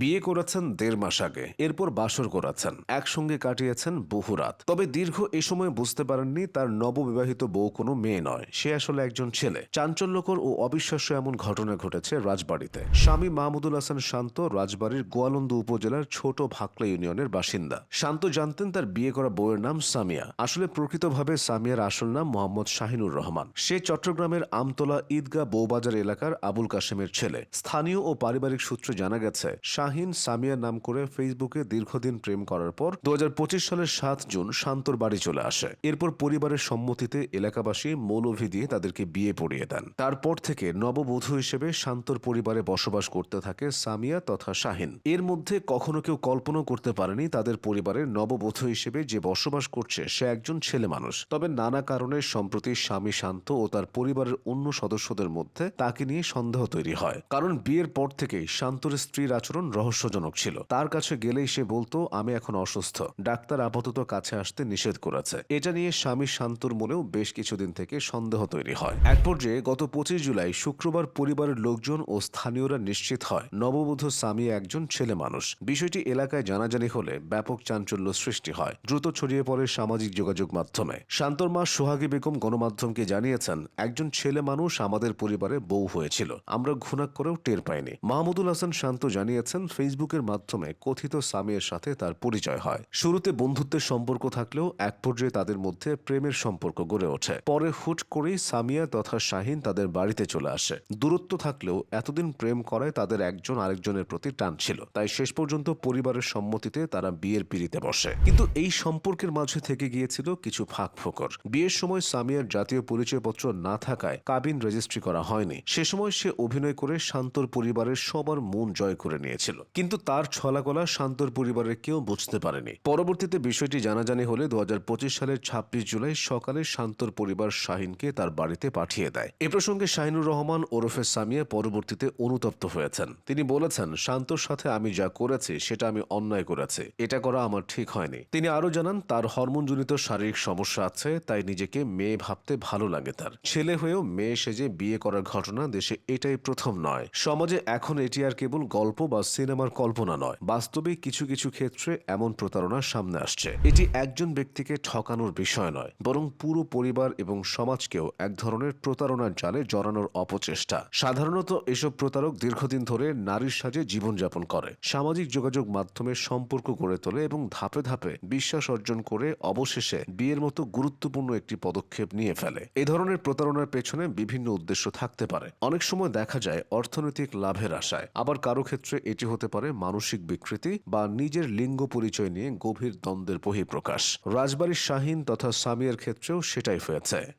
বিয়ে করেছেন দেড় মাস আগে, এরপর বাসর করেছেন একসঙ্গে কাটিয়েছেন বহু রাত। তবে দীর্ঘ এ সময় বুঝতে পারেননি তার নববিবাহিত বউ কোনো মেয়ে নয়, সে আসলে একজন ছেলে। চাঞ্চল্যকর ও অবিশ্বাস্য এমন ঘটনা ঘটেছে রাজবাড়িতে। স্বামী মাহমুদুল হাসান শান্ত রাজবাড়ির গোয়ালন্দ উপজেলার ছোট ভাকলা ইউনিয়নের বাসিন্দা। শান্ত জানতেন তার বিয়ে করা বউয়ের নাম সামিয়া। আসলে প্রকৃতভাবে সামিয়ার আসল নাম মোহাম্মদ শাহিনুর রহমান। সে চট্টগ্রামের আমতলা ঈদগাহ বৌবাজার এলাকার আবুল কাশেমের ছেলে। স্থানীয় ও পারিবারিক সূত্রে জানা গেছে শাহিন সামিয়ার নাম করে ফেসবুকে দীর্ঘদিন প্রেম করার পর দু হাজার পঁচিশ সালের সাত জুন শান্তর বাড়ি চলে আসে। এরপর পরিবারের সম্মতিতে এলাকাবাসী মৌলভি দিয়ে তাদেরকে বিয়ে পড়িয়ে দেন। তারপর থেকে নববধূ হিসেবে শান্তর পরিবারে বসবাস করতে থাকে সামিয়া তথা শাহিন। এর মধ্যে কখনো কেউ কল্পনা করতে পারেনি তাদের পরিবারের নববধূ হিসেবে যে বসবাস করছে সে একজন ছেলে মানুষ। তবে নানা কারণে সম্প্রতি স্বামী শান্ত ও তার পরিবারের অন্য সদস্যদের মধ্যে তাকে নিয়ে সন্দেহ তৈরি হয়। কারণ বিয়ের পর থেকেই শান্তর স্ত্রীর আচরণ রহস্যজনক ছিল। তার কাছে গেলেই সে বলতো, আমি এখন অসুস্থ। ডাক্তার আপাতত কাছে আসতে নিষেধ করেছে। এটা নিয়ে স্বামী শান্তর মনেও বেশ কিছুদিন থেকে সন্দেহ তৈরি হয়। এক পর্যায়ে গত পঁচিশ জুলাই শুক্রবার পরিবারের লোকজন ও স্থানীয়রা নিশ্চিত হয়, নববধূ স্বামী একজন ছেলে মানুষ। বিষয়টি এলাকায় জানাজানি হলে ব্যাপক চাঞ্চল্য সৃষ্টি হয়। দ্রুত ছড়িয়ে পড়ে সামাজিক যোগাযোগ মাধ্যমে। শান্তর মা সোহাগী বেগম গণমাধ্যমকে জানিয়েছেন, একজন ছেলে মানুষ আমাদের পরিবারে বউ হয়েছিল। আমরা ঘুণাক করেও টের পাইনি। মাহমুদুল হাসান শান্ত জানিয়েছেন ফেসবুকের মাধ্যমে কথিত সামিয়ের সাথে তার পরিচয় হয়। শুরুতে বন্ধুত্বের সম্পর্ক থাকলেও এক পর্যায়ে তাদের মধ্যে প্রেমের সম্পর্ক গড়ে ওঠে। পরে হুট করেই সামিয়া তথা শাহিন তাদের বাড়িতে চলে আসে। দূরত্ব থাকলেও এতদিন প্রেম করায় তাদের একজন আরেকজনের প্রতি টান ছিল। তাই শেষ পর্যন্ত পরিবারের সম্মতিতে তারা বিয়ের পিড়িতে বসে। কিন্তু এই সম্পর্কের মাঝে থেকে গিয়েছিল কিছু ফাঁক ফোকর। বিয়ের সময় সামিয়ার জাতীয় পরিচয়পত্র না থাকায় কাবিন রেজিস্ট্রি করা হয়নি। সে সময় সে অভিনয় করে শান্তর পরিবারের সবার মন জয় করে নিয়েছিল। কিন্তু তার ছলাকলা শান্তর পরিবারের কেউ বুঝতে পারেনি। পরবর্তীতে বিষয়টি জানাজানি হলে দু সালের ছাব্বিশ জুলাই সকালে শান্তর পরিবার শাহিনকে তার বাড়িতে পাঠিয়ে দেয়। এ প্রসঙ্গে শাহিনুর রহমান ওরফে সামিয়া পরবর্তীতে অনুতপ্ত হয়েছেন। তিনি বলেছেন, শান্তর সাথে আমি যা করেছি, সেটা আমি অন্যায় করেছি। এটা করা আমার ঠিক হয়নি। তিনি আরও জানান, তার হরমোনজনিত শারীরিক সমস্যা আছে, তাই নিজেকে মেয়ে ভাবতে ভালো লাগে তার। ছেলে হয়েও মেয়ে সেজে বিয়ে করার ঘটনা দেশে এটাই প্রথম নয়। সমাজে এখন এটি আর কেবল গল্প বা সিনেমার কল্পনা নয়। বাস্তবে কিছু কিছু ক্ষেত্রে এমন প্রতারণা সামনে আসছে। এটি একজন ব্যক্তিকে ঠকানোর বিষয় নয়, বরং পুরো পরিবার এবং সমাজকেও এক ধরনের প্রতারণার জালে জড়ানোর অপচেষ্টা। সাধারণত এসব প্রতারক দীর্ঘদিন ধরে নারীর সাজে জীবনযাপন করে, সামাজিক যোগাযোগ মাধ্যমে সম্পর্ক গড়ে তোলে এবং ধাপে ধাপে বিশ্বাস অর্জন করে অবশেষে বিয়ের মতো গুরুত্বপূর্ণ একটি পদক্ষেপ নিয়ে ফেলে। এ ধরনের প্রতারণার পেছনে বিভিন্ন উদ্দেশ্য থাকতে পারে। অনেক সময় দেখা যায় অর্থনৈতিক লাভের আশায়, আবার কারও ক্ষেত্রে এটি হতে পারে মানসিক বিকৃতি বা নিজের লিঙ্গ পরিচয় নিয়ে গভীর দ্বন্দ্বের বহিঃপ্রকাশ। রাজবাড়ির শাহিন তথা সামিয়ার ক্ষেত্রেও সেটাই হয়েছে।